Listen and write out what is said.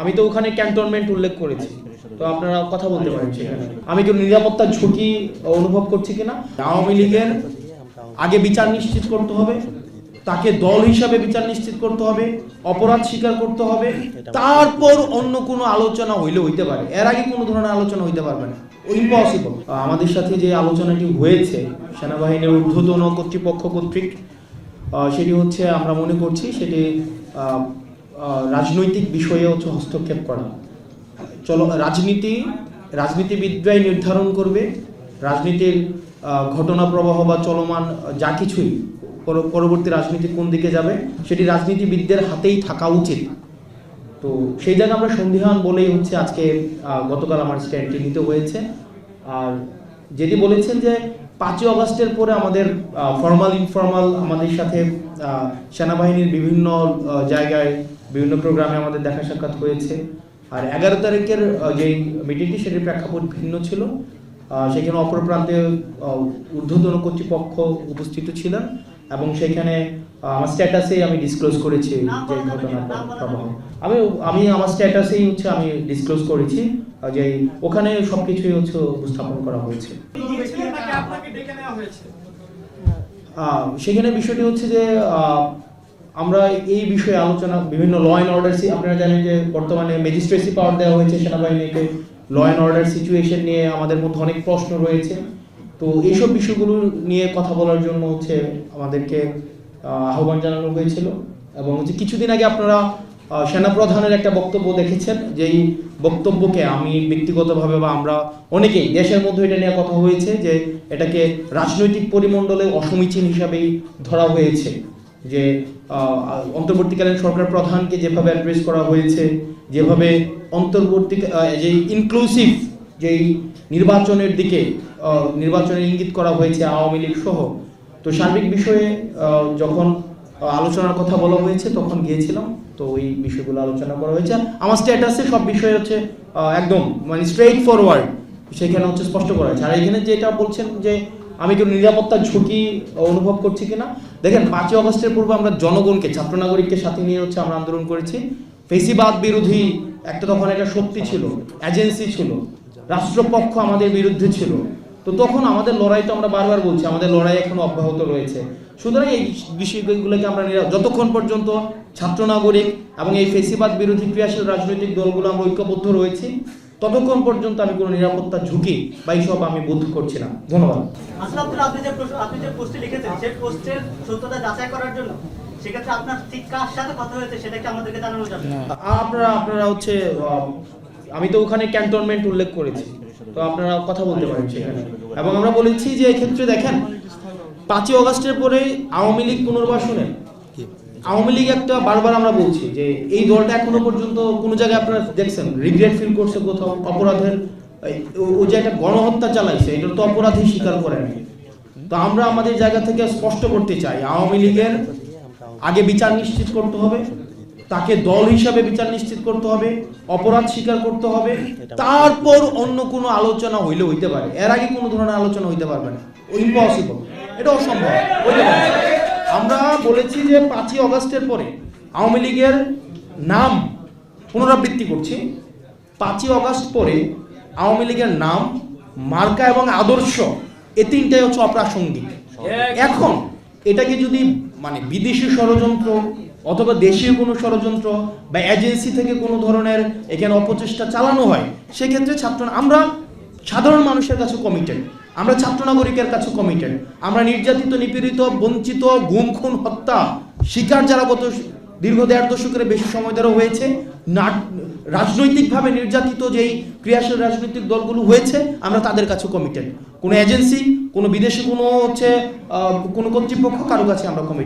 আমি তো ওখানে ক্যান্টনমেন্ট উল্লেখ করেছি। তো আপনারা কথা বলতে পারেন। আমি কি নিরাপত্তার ঝুঁকি অনুভব করছি কিনা? আওয়ামী লীগের আগে বিচার নিশ্চিত করতে হবে, তাকে দল হিসাবে বিচার নিশ্চিত করতে হবে, অপরাধ স্বীকার করতে হবে, তারপর অন্য কোনো আলোচনা হইলে হইতে পারে। এর আগে কোনো ধরনের আলোচনা হইতে পারবে না। ইম্পসিবল আমাদের সাথে যে আলোচনাটি হয়েছে, সেনাবাহিনীর ঊর্ধ্বতন কর্তৃপক্ষ কর্তৃক সেটি হচ্ছে আমরা মনে করছি, সেটি রাজনৈতিক বিষয়ে হচ্ছে হস্তক্ষেপ করা। চলো, রাজনীতি, রাজনীতিবিদরাই নির্ধারণ করবে। রাজনীতির ঘটনা প্রবাহ বা চলমান যা কিছুই পরবর্তী রাজনীতি কোন দিকে যাবে, সেটি রাজনীতিবিদদের হাতেই থাকা উচিত। তো সেই জায়গায় আমরা সন্দিহান বলেই হচ্ছে আজকে গতকাল আমার স্ট্যান্ডটি নিতে হয়েছে। আর যেটি বলেছেন যে পাঁচই অগস্টের পরে আমাদের ফর্মাল ইনফর্মাল আমাদের সাথে সেনাবাহিনীর বিভিন্ন জায়গায়, বিভিন্ন প্রোগ্রামে আমাদের দেখা সাক্ষাৎ হয়েছে। আর এগারো তারিখের যেই মিটিংটি সেটির প্রেক্ষাপট ভিন্ন ছিল। সেখানে অপর প্রান্তে ঊর্ধ্বতন কর্তৃপক্ষ উপস্থিত ছিলেন এবং সেখানে আমার স্ট্যাটাসেই আমি ডিসক্লোজ করেছি যে ঘটনা প্রবাহ। আমি আমি আমার স্ট্যাটাসেই হচ্ছে আমি ডিসক্লোজ করেছি যে ওখানে সব কিছুই হচ্ছে উপস্থাপন করা হয়েছে। সেখানে বিষয়টি হচ্ছে যে আমরা এই বিষয়ে আলোচনা, বিভিন্ন ল অ্যান্ড অর্ডার আপনারা জানেন যে বর্তমানে ম্যাজিস্ট্রেসি পাওয়ার দেওয়া হয়েছে সেনাবাহিনীকে। ল অ্যান্ড অর্ডার সিচুয়েশন নিয়ে আমাদের মধ্যে অনেক প্রশ্ন রয়েছে। তো এইসব বিষয়গুলো নিয়ে কথা বলার জন্য হচ্ছে আমাদেরকে আহ্বান জানানো হয়েছিল। এবং হচ্ছে কিছুদিন আগে আপনারা সেনাপ্রধানের একটা বক্তব্য দেখেছেন, যেই বক্তব্যকে আমি ব্যক্তিগতভাবে বা আমরা অনেকেই দেশের মধ্যে এটা নিয়ে কথা হয়েছে, যে এটাকে রাজনৈতিক পরিমণ্ডলে অসমীচীন হিসাবেই ধরা হয়েছে। যে অন্তর্বর্তীকালীন সরকার প্রধানকে যেভাবে অ্যাড্রেস করা হয়েছে, যেভাবে অন্তর্বর্তী যে ইনক্লুসিভ যেই নির্বাচনের দিকে নির্বাচনের ইঙ্গিত করা হয়েছে আওয়ামী লীগ সহ। তো সার্বিক বিষয়ে যখন আলোচনার কথা বলা হয়েছে, তখন গিয়েছিলাম, তো ওই বিষয়গুলো আলোচনা করা হয়েছে। আমার স্ট্যাটাসে সব বিষয় হচ্ছে একদম মানে স্ট্রেইট ফরওয়ার্ড সেখানে হচ্ছে স্পষ্ট করা হয়েছে। আর এখানে যেটা বলছেন যে, আমি কি নিরাপত্তার ঝুঁকি অনুভব করছি কিনা, দেখেন, পাঁচই অগস্টের পূর্বে আমরা জনগণকে ছাত্র নাগরিককে সাথে নিয়ে হচ্ছে আমরা আন্দোলন করেছি। ফেসিবাদ বিরোধী একটা তখন একটা শক্তি ছিল এজেন্সি ছিল, রাষ্ট্রপক্ষ আমাদের বিরুদ্ধে ছিল। তো তখন আমাদের লড়াই তো আমরা বারবার বলছি আমাদের লড়াই এখনও অব্যাহত রয়েছে। সুতরাং এই বিষয়গুলোকে আমরা যতক্ষণ পর্যন্ত ছাত্র নাগরিক এবং এই ফেসিবাদ বিরোধী ক্রিয়াশীল রাজনৈতিক দলগুলো আমরা ঐক্যবদ্ধ রয়েছি ততক্ষণ পর্যন্ত আমি কোনো নিরাপত্তা ঝুঁকি বা এইসব আমি বোধ করছি না। ধন্যবাদ। আপনি যে আপনি যে পোস্টে লিখেছেন সেই পোস্টের সত্যতা যাচাই করার জন্য সেক্ষেত্রে আপনার ঠিক কার সাথে কথা হয়েছে সেটা কি আমাদেরকে জানানো যাবে? আপনারা আপনারা হচ্ছে আমি তো ওখানে ক্যান্টনমেন্ট উল্লেখ করেছি। তো আপনারা কথা বলতে পারেন সেখানে। এবং আমরা বলেছি যে এক্ষেত্রে দেখেন পাঁচই অগস্টের পরে আওয়ামী লীগ পুনর্বাসনে আওয়ামী লীগ একটা বারবার আমরা বলছি যে এই দলটা এখনও পর্যন্ত কোনো জায়গায় আপনারা দেখছেন রিগ্রেট ফিল করছে কোথাও অপরাধের ও- যে একটা গণহত্যা চালাইছে এটা তো অপরাধই স্বীকার করে নাই। তো আমরা আমাদের জায়গা থেকে স্পষ্ট করতে চাই আওয়ামী লীগের আগে বিচার নিশ্চিত করতে হবে তাকে দল হিসাবে বিচার নিশ্চিত করতে হবে অপরাধ স্বীকার করতে হবে। তারপর অন্য কোনো আলোচনা হইলে হইতে পারে। এর আগে কোনো ধরনের আলোচনা হইতে পারবে না। ইম্পসিবল এটা অসম্ভব। হইতে পারে। আমরা বলেছি যে পাঁচই অগস্টের পরে আওয়ামী লীগের নাম পুনরাবৃত্তি করছি। পাঁচই অগস্ট পরে আওয়ামী লীগের নাম মার্কা এবং আদর্শ এ তিনটাই হচ্ছে অপ্রাসঙ্গিক। এখন এটাকে যদি মানে বিদেশি ষড়যন্ত্র অথবা দেশীয় কোনো ষড়যন্ত্র বা এজেন্সি থেকে কোনো ধরনের এখানে অপচেষ্টা চালানো হয়, সেক্ষেত্রে ছাত্র আমরা সাধারণ মানুষের কাছে কমিটেড আমরা ছাত্র নাগরিকের কাছে কমিটেড আমরা নির্যাতিত, নিপীড়িত, বঞ্চিত গুম খুন হত্যা, শিকার যারা গত দীর্ঘ দেড় দশকের বেশি সময় ধরে হয়েছে রাজনৈতিকভাবে নির্যাতিত যেই ক্রিয়াশীল রাজনৈতিক দলগুলো হয়েছে, আমরা তাদের কাছে কমিটেড কোনো এজেন্সি কোনো বিদেশি, কোনো হচ্ছে কোনো কর্তৃপক্ষ কারও কাছে আমরা কমিটেড